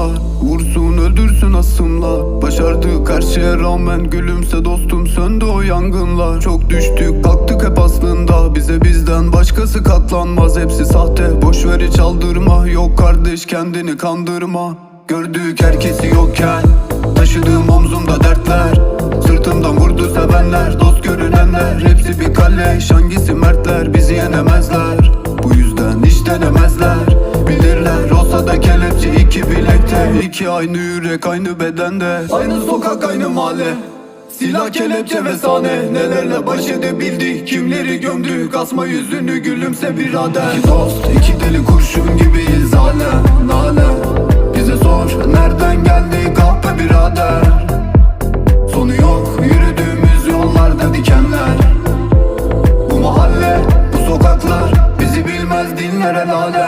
yangınlar Vursun öldürsün asımlar Başardık her şeye rağmen Gülümse dostum söndü o yangınlar. Çok düştük kalktık hep aslında. Bize bizden başkası katlanmaz. Hepsi sahte boşver hiç aldırma. Yok kardeş kendini kandırma. Gördük herkesi yokken. Taşıdığım omzumda dertler. Sırtımdan vurdu sevenler Dost görünenler. Hepsi bir kale Hangisi iki bilekte iki aynı yürek aynı bedende. Aynı sokak aynı mahalle. Silah kelepçe ve sahne. Nelerle baş edebildi Kimleri gömdü Kasma yüzünü gülümse birader İki dost iki deli kurşun gibiyiz hala Nale. Bize sor nereden geldi kahpe birader? Sonu yok yürüdüğümüz yollarda dikenler. Bu mahalle bu sokaklar Bizi bilmez dinlere lale.